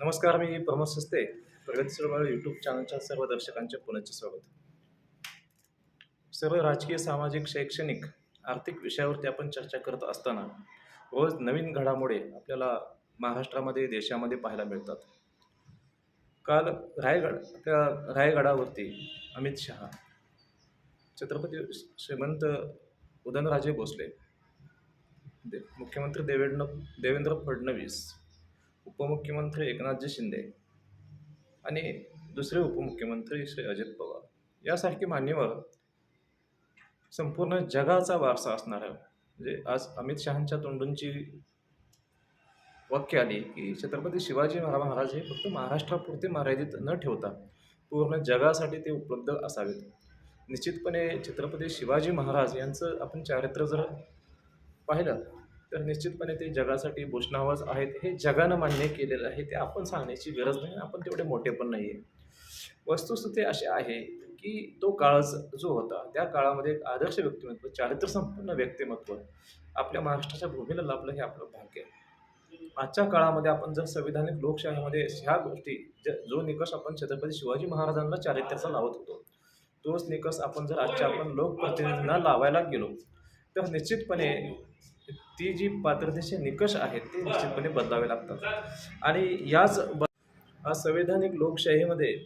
नमस्कार मी प्रमोद सस्ते प्रगती चळवळ यूट्यूब चॅनलच्या सर्व दर्शकांचे पुनश्च स्वागत. सर्व राजकीय सामाजिक शैक्षणिक आर्थिक विषयावरती आपण चर्चा करत असताना रोज नवीन घडामोडी आपल्याला महाराष्ट्रामध्ये देशामध्ये पाहायला मिळतात. काल रायगड त्या रायगडावरती अमित शहा छत्रपती श्रीमंत उदयनराजे भोसले दे मुख्यमंत्री देवेंद्र देवेंद्र फडणवीस उपमुख्यमंत्री एकनाथजी शिंदे आणि दुसरे उपमुख्यमंत्री श्री अजित पवार. यासारखे मान्यवर संपूर्ण जगाचा वारसा असणारा म्हणजे आज अमित शहांच्या तोंडूंची वाक्य आली की छत्रपती शिवाजी महाराज हे फक्त महाराष्ट्रापुरते मर्यादित न ठेवता पूर्ण जगासाठी ते उपलब्ध असावेत. निश्चितपणे छत्रपती शिवाजी महाराज यांचं आपण चारित्र्य जर पाहिलं तर निश्चितपणे ते जगासाठी भूषणावास आहेत. हे जगानं मान्य केलेलं आहे ते आपण सांगण्याची गरज नाही आपण तेवढे मोठे पण नाही आहे वस्तुस्थिती अशी आहे की तो काळ जो होता त्या काळामध्ये एक आदर्श व्यक्तिमत्व चारित्र्य संपन्न व्यक्तिमत्व आपल्या महाराष्ट्राच्या भूमीला लाभलं हे आपलं भाग्य. आहे आजच्या काळामध्ये आपण जर संविधानिक लोकशाहीमध्ये ह्या गोष्टी ज जो निकष आपण छत्रपती शिवाजी महाराजांना चारित्र्याचा लावत होतो तोच निकष आपण जर आजच्या आपण लोकप्रतिनिधींना लावायला गेलो तर निश्चितपणे ती जी पात्रतेचे निकष आहेत ते निश्चितपणे बदलावे लागतात. आणि याच आज संवैधानिक लोकशाहीमध्ये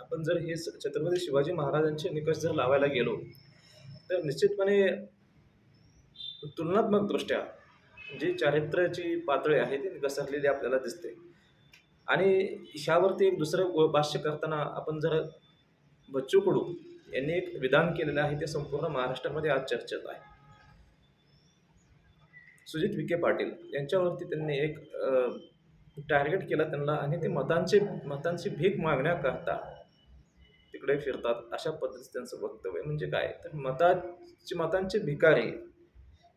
आपण जर हे छत्रपती शिवाजी महाराजांचे निकष जर लावायला गेलो तर निश्चितपणे तुलनात्मकदृष्ट्या जी चारित्र्याची पातळी आहे ती घसरलेली आपल्याला दिसते. आणि ह्यावरती एक दुसरं गो- भाष्य करताना आपण जर बच्चू कडू यांनी एक विधान केलेलं आहे ते संपूर्ण महाराष्ट्रामध्ये आज चर्चेत आहे. सुजित विखे पाटील यांच्यावरती त्यांनी एक टार्गेट केलं त्यांना आणि ते मतांचे मतांची भीक मागण्याकरता तिकडे फिरतात अशा पद्धतीचं त्यांचं वक्तव्य म्हणजे काय? तर मताची मतांचे भिकारी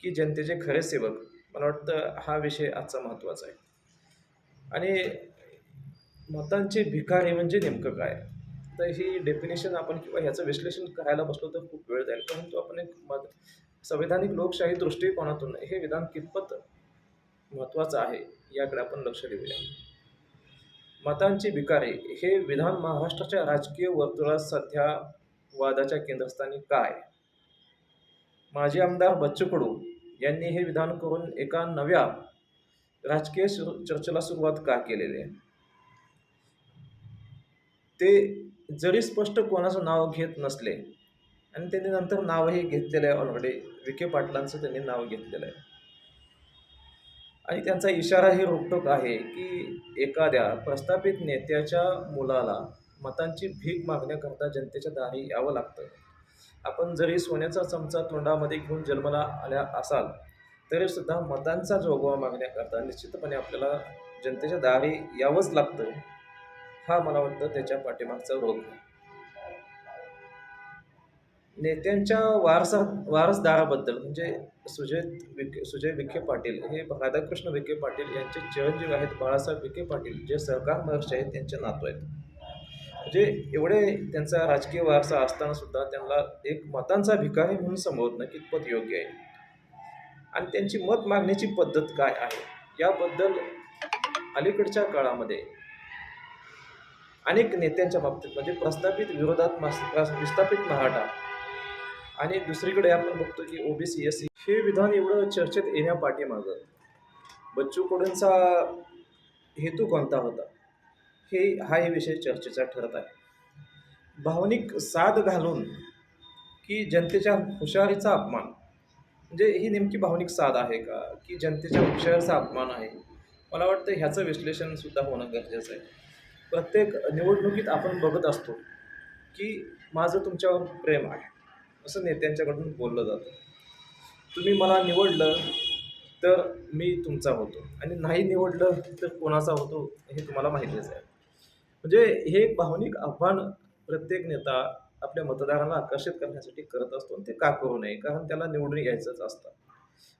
की जनतेचे खरे सेवक मला वाटतं हा विषय आजचा महत्त्वाचा आहे. आणि मतांचे भिकारी म्हणजे नेमकं काय? तर ही डेफिनेशन आपण किंवा ह्याचं विश्लेषण करायला बसलो तर खूप वेळ जाईल. परंतु आपण एक मत संवैधानिक लोकशाही दृष्टिकोनातून हे विधान कितपत महत्त्वाचं आहे याकडे आपण लक्ष देऊया. मतांची भिकारे हे विधान महाराष्ट्राच्या राजकीय वर्तुळात सध्या वादाच्या केंद्रस्थानी काय? माजी आमदार बच्चू कडू यांनी हे विधान करून एका नव्या राजकीय चर्चेला सुरुवात का केलेली आहे? ते जरी स्पष्ट कोणाचं नाव घेत नसले आणि त्यांनी नंतर नावही घेतलेलं आहे ऑलरेडी विखे पाटलांचं त्यांनी नाव घेतलेलं आहे. आणि त्यांचा इशाराही रोखटोक आहे की एखाद्या प्रस्थापित नेत्याच्या मुलाला मतांची भीक मागण्याकरता जनतेच्या दारी यावं लागतं. आपण जरी सोन्याचा चमचा तोंडामध्ये घेऊन जन्माला आल्या असाल तरी सुद्धा मतांचा जोगवा मागण्याकरता निश्चितपणे आपल्याला जनतेच्या दारी यावंच लागतं. हा मला वाटतं त्याच्या पाठीमागचा रोग आहे. नेत्यांच्या वारसा वारसदाराबद्दल म्हणजे सुजय विखे सुजय विखे पाटील हे राधाकृष्ण विखे पाटील यांचे चिरंजीव आहेत बाळासाहेब विखे पाटील जे सहकार महर्षी आहेत त्यांचे नातू आहेत. म्हणजे एवढे त्यांचा राजकीय वारसा असताना सुद्धा त्यांना एक मतांचा भिकारी म्हणून संबोधणं कितपत योग्य आहे. आणि त्यांची मत मागण्याची पद्धत काय आहे याबद्दल अलीकडच्या काळामध्ये अनेक नेत्यांच्या बाबतीत म्हणजे प्रस्थापित विरोधात विस्थापित मराठा आणि दुसरीकडे आपण बघतो की ओबीसी एस सी हे विधान एवढं चर्चेत येण्यापाठीमागं बच्चू कडूंचा हेतू कोणता होता? हे हाही विषय चर्चेचा ठरत आहे. भावनिक साथ घालून की जनतेच्या हुशारीचा अपमान? म्हणजे ही नेमकी भावनिक साध आहे का? की जनतेच्या हुशारीचा अपमान आहे? मला वाटतं ह्याचं विश्लेषणसुद्धा होणं गरजेचं आहे. प्रत्येक निवडणुकीत आपण बघत असतो की माझं तुमच्यावर प्रेम आहे. असं नेत्यांच्याकडून बोललं जातं. तुम्ही मला निवडलं तर मी तुमचा होतो आणि नाही निवडलं तर कोणाचा होतो हे तुम्हाला माहितीच आहे. म्हणजे हे एक भावनिक आव्हान प्रत्येक नेता आपल्या मतदारांना आकर्षित करण्यासाठी करत असतो आणि ते का करू नये? कारण त्याला निवडून यायचंच असतं.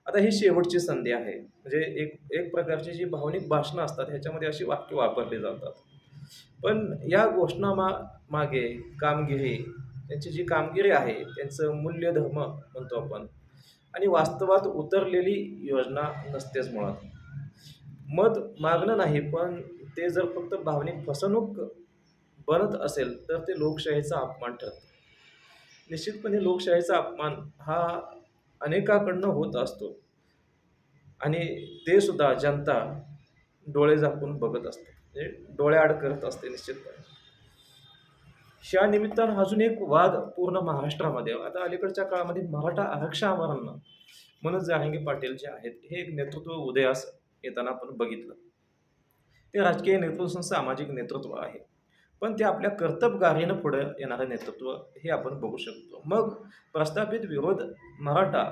आता ही शेवटची संधी आहे. म्हणजे एक एक प्रकारची जी भावनिक भाषणं असतात ह्याच्यामध्ये अशी वाक्य वापरली जातात. पण या घोषणा मा मागे कामगिरी त्यांची जी कामगिरी आहे त्यांचं मूल्य धर्म म्हणतो आपण आणि वास्तवात उतरलेली योजना नसतेच मुळात. मत मागणं नाही पण ते जर फक्त भावनिक फसवणूक बनत असेल तर ते लोकशाहीचा अपमान ठरतं. निश्चितपणे लोकशाहीचा अपमान हा अनेकाकडनं होत असतो आणि ते सुद्धा जनता डोळे झाकून बघत असते म्हणजे डोळ्याआड करत असते निश्चितपणे. या निमित्तानं अजून एक वाद पूर्ण महाराष्ट्रामध्ये. आता अलीकडच्या काळामध्ये मराठा आरक्षण आमरण मनोज जारंगे पाटील जे आहेत हे एक नेतृत्व उदयास येताना आपण बघितलं. ते राजकीय नेतृत्व सामाजिक नेतृत्व आहे. पण ते आपल्या कर्तबगारीनं पुढे येणारं नेतृत्व हे आपण बघू शकतो. मग प्रस्थापित विरोध मराठा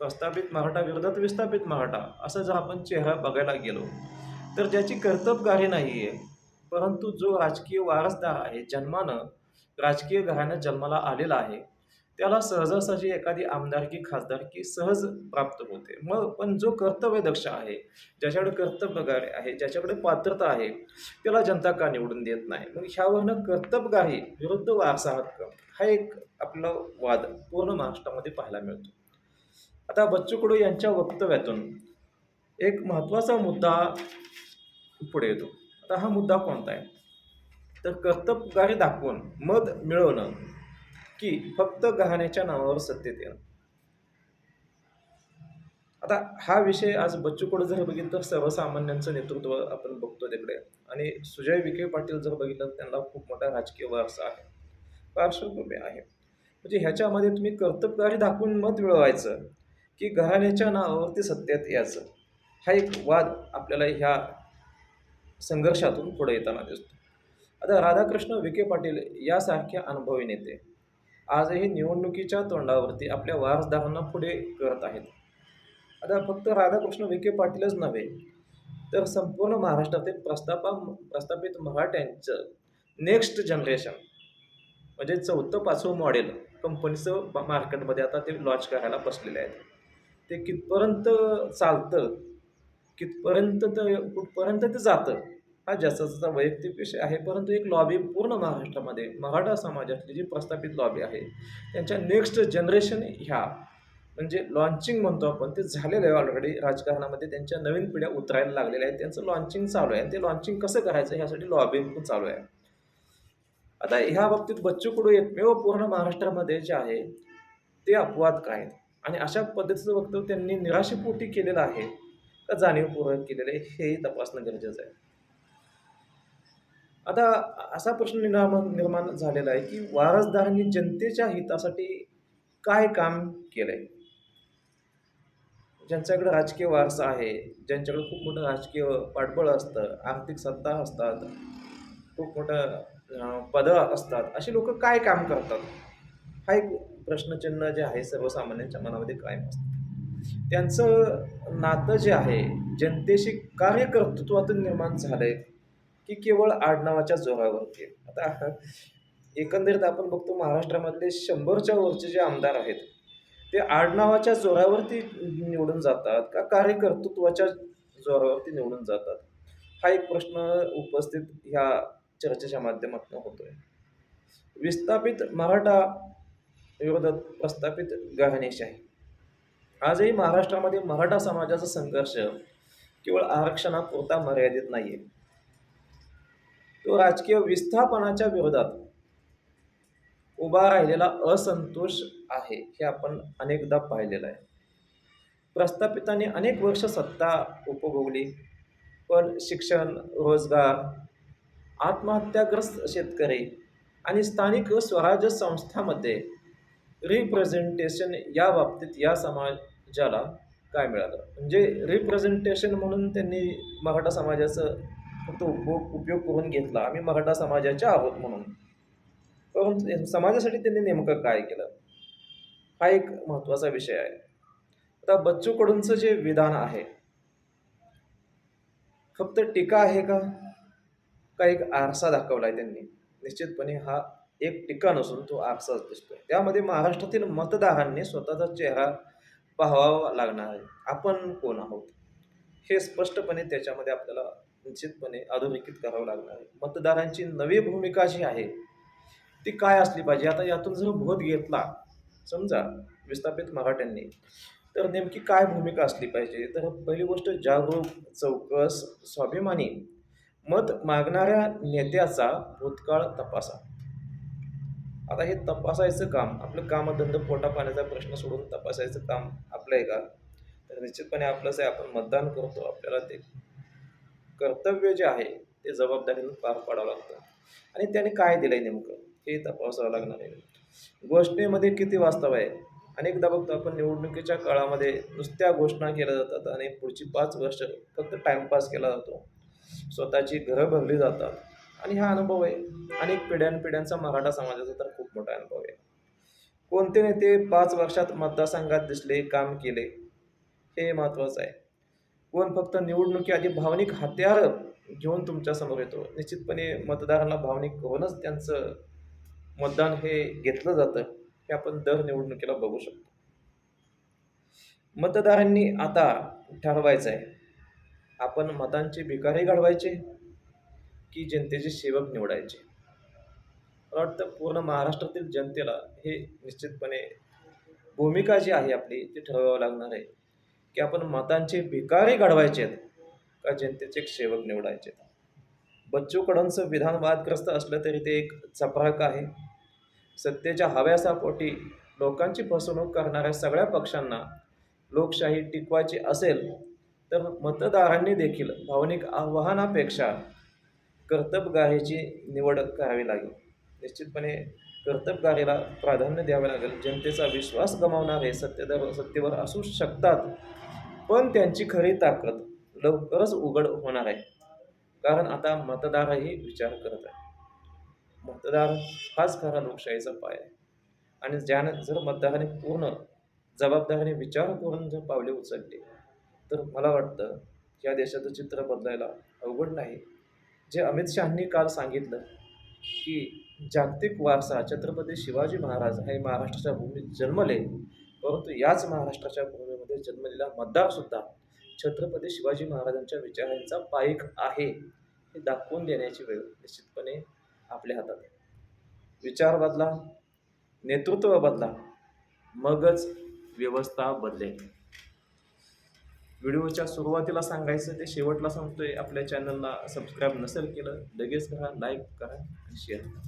प्रस्थापित मराठा विरोधात विस्थापित मराठा असं जर आपण चेहरा बघायला गेलो तर ज्याची कर्तबगारी नाही आहे परंतु जो राजकीय वारसदार आहे जन्मानं राजकीय घराण्यात जन्माला आलेला आहे त्याला सहजासहजी एखादी आमदारकी खासदारकी सहज प्राप्त होते. मग पण जो कर्तव्यदक्ष आहे ज्याच्याकडे कर्तव्यगार आहे ज्याच्याकडे पात्रता आहे त्याला जनता का निवडून देत नाही? मग ह्यावरनं कर्तबगारी विरुद्ध वारसा हक्क हा एक आपला वाद पूर्ण महाराष्ट्रामध्ये पाहायला मिळतो. आता बच्चू कडू यांच्या वक्तव्यातून एक महत्त्वाचा मुद्दा पुढे येतो. आता हा मुद्दा कोणता आहे? तर कर्तबगारी दाखवून मत मिळवणं की फक्त गहाण्याच्या नावावर सत्तेत येणं आता हा विषय आज बच्चूकडं जर बघितलं तर सर्वसामान्यांचं नेतृत्व आपण बघतो तिकडे. आणि सुजय विखे पाटील जर बघितलं तर त्यांना खूप मोठा राजकीय वारसा आहे. पार्श्वभूमी आहे. म्हणजे ह्याच्यामध्ये तुम्ही कर्तबगारी दाखवून मत मिळवायचं की घराण्याच्या नावावरती सत्तेत यायचं. हा एक वाद आपल्याला ह्या संघर्षातून पुढे येताना दिसतो. आता राधाकृष्ण विखे पाटील यासारख्या अनुभवी नेते आजही निवडणुकीच्या तोंडावरती आपल्या वारसदारांना पुढे करत आहेत. आता फक्त राधाकृष्ण विखे पाटीलच नव्हे तर संपूर्ण महाराष्ट्रातील प्रस्थापा प्रस्थापित मराठ्यांचं नेक्स्ट जनरेशन म्हणजे चौथं पाचवं मॉडेल कंपनीचं मार्केटमध्ये आता ते लॉन्च करायला बसलेले आहेत. ते कितपर्यंत चालतं कितपर्यंत तर कुठपर्यंत ते जातं हा ज्याचा वैयक्तिक विषय आहे. परंतु एक लॉबी पूर्ण महाराष्ट्रामध्ये मराठा समाजातली जी प्रस्थापित लॉबी आहे त्यांच्या नेक्स्ट जनरेशन ह्या म्हणजे लॉन्चिंग म्हणतो आपण ते झालेलं आहे ऑलरेडी राजकारणामध्ये. त्यांच्या नवीन पिढ्या उतरायला लागलेल्या आहेत. त्यांचं लॉन्चिंग चालू आहे. आणि ते लॉन्चिंग कसं करायचं ह्यासाठी लॉबिंग पण चालू आहे. आता ह्या बाबतीत बच्चू कडू एकमेव पूर्ण महाराष्ट्रामध्ये जे आहे ते अपवाद काय आहेत आणि अशा पद्धतीचं वक्तव्य त्यांनी निराशेपोटी केलेलं आहे. का जाणीवपूर्वक केलेलं आहे हेही तपासणं गरजेचं आहे. आता असा प्रश्न निर्माण निर्माण झालेला आहे की वारसदारांनी जनतेच्या हितासाठी काय काम केलंय? ज्यांच्याकडे राजकीय वारसा आहे ज्यांच्याकडे खूप मोठं राजकीय पाठबळ असतं आर्थिक सत्ता असतात खूप मोठं पदं असतात अशी लोक काय काम करतात? हा एक प्रश्नचिन्ह जे आहे सर्वसामान्यांच्या मनामध्ये कायम असतं. त्यांचं नातं जे आहे जनतेशी कार्यकर्तृत्वातून निर्माण झालंय की केवळ आडनावाच्या जोरावरती. आता एकंदरीत आपण बघतो महाराष्ट्रामधले शंभरच्या वरचे जे आमदार आहेत ते आडनावाच्या जोरावरती निवडून जातात का कार्यकर्तृत्वाच्या जोरावरती निवडून जातात? हा एक प्रश्न उपस्थित ह्या चर्चेच्या माध्यमातून होतोय. विस्थापित मराठा विरोधात प्रस्थापित गहनेशाही आजही महाराष्ट्रामध्ये मराठा समाजाचा संघर्ष केवळ आरक्षणापुरता मर्यादित नाहीये. तो राजकीय विस्थापनाच्या विरोधात उभा राहिलेला असंतोष आहे हे आपण अनेकदा पाहिलेलं आहे. प्रस्थापितांनी अनेक वर्ष सत्ता उपभोगली पण शिक्षण रोजगार आत्महत्याग्रस्त शेतकरी आणि स्थानिक स्वराज्य संस्थांमध्ये रिप्रेझेंटेशन या बाबतीत या समाजाला काय मिळालं? म्हणजे रिप्रेझेंटेशन म्हणून त्यांनी मराठा समाजाचं फक्त उपयोग उपयोग करून घेतला. आम्ही मराठा समाजाचे आहोत म्हणून. परंतु समाजासाठी त्यांनी नेमकं काय केलं? हा एक महत्त्वाचा विषय आहे. आता बच्चू कडूंचं जे विधान आहे फक्त टीका आहे का? का एक आरसा दाखवला आहे त्यांनी. निश्चितपणे हा एक टीका नसून तो आरसाच दिसतोय. त्यामध्ये महाराष्ट्रातील मतदारांनी स्वतःचा चेहरा पाहावा लागणार आहे. आपण कोण आहोत? हे स्पष्टपणे त्याच्यामध्ये आपल्याला निश्चितपणे अधोरेखित करावं लागणार आहे. मतदारांची नवी भूमिका जी आहे ती काय असली पाहिजे? आता यातून जर बोध घेतला समजा विस्थापित मराठ्यांनी तर नेमकी काय भूमिका असली पाहिजे? तर पहिली गोष्ट जागरूक चौकस स्वाभिमानी मत मागणाऱ्या नेत्याचा भूतकाळ तपासा. आता हे तपासायचं काम आपलं कामधंद पोटा पाण्याचा प्रश्न सोडून तपासायचं काम आपलं आहे का? तर निश्चितपणे आपलंच आहे आपण मतदान करतो आपल्याला ते कर्तव्य जे आहे ते जबाबदारीनं पार पाडावं लागतं. आणि त्याने काय दिलंय नेमकं? हे तपासावं लागणार आहे. घोषणेमध्ये किती वास्तव आहे? अनेकदा बघतो आपण निवडणुकीच्या काळामध्ये नुसत्या घोषणा केल्या जातात आणि पुढची पाच वर्ष फक्त टाइमपास केला जातो. स्वतःची घरं भरली जातात. आणि हा अनुभव आहे. अनेक पिढ्यानपिढ्यांचा मराठा समाजाचा तर खूप मोठा अनुभव आहे. कोणते नेते पाच वर्षात मतदारसंघात दिसले काम केले हे महत्त्वाचं आहे. कोण फक्त निवडणुकी आधी भावनिक हत्यार घेऊन तुमच्यासमोर येतो? निश्चितपणे मतदारांना भावनिक करूनच त्यांचं मतदान हे घेतलं जातं हे आपण दर निवडणुकीला बघू शकतो. मतदारांनी आता ठरवायचं आहे. आपण मतांचे भिकारी घडवायचे की जनतेचे सेवक निवडायचे. मला वाटतं पूर्ण महाराष्ट्रातील जनतेला हे निश्चितपणे भूमिका जी आहे आपली ती ठरवावं लागणार आहे की आपण मतांचे भिकारी घडवायचे आहेत का जनतेचे एक सेवक निवडायचे बच्चू कडूंचं विधान वादग्रस्त असलं तरी ते एक चपराक आहे. सत्तेच्या हव्यासापोटी लोकांची फसवणूक करणाऱ्या सगळ्या पक्षांना लोकशाही टिकवायची असेल तर मतदारांनी देखील भावनिक आव्हानापेक्षा कर्तबगारीची निवड करावी लागेल. निश्चितपणे कर्तबगारीला प्राधान्य द्यावे लागेल. जनतेचा विश्वास गमावणारे सत्तेदार सत्तेवर असू शकतात. पण त्यांची खरी ताकद लवकरच उघड होणार आहे. कारण आता मतदारही विचार करत आहे. मतदार हाच खरा लोकशाहीचा पाय आहे. आणि ज्याने जर मतदाराने पूर्ण जबाबदारीने विचार करून जर पावले उचलली तर मला वाटतं या देशाचं चित्र बदलायला अवघड नाही. जे अमित शहानी काल सांगितलं की जागतिक वारसा छत्रपती शिवाजी महाराज हे महाराष्ट्राच्या भूमीत जन्मले परंतु याच महाराष्ट्राच्या भूमीमध्ये जन्मलेला मतदारसुद्धा छत्रपती शिवाजी महाराजांच्या विचारांचा पाईक आहे हे दाखवून देण्याची वेळ निश्चितपणे आपल्या हातात आहे. विचार बदला नेतृत्व बदला मगच व्यवस्था बदलेल. व्हिडिओच्या सुरुवातीला सांगायचं ते शेवटला सांगतोय आपल्या चॅनलला सबस्क्राईब नसेल केलं लगेच करा लाईक करा आणि शेअर करा.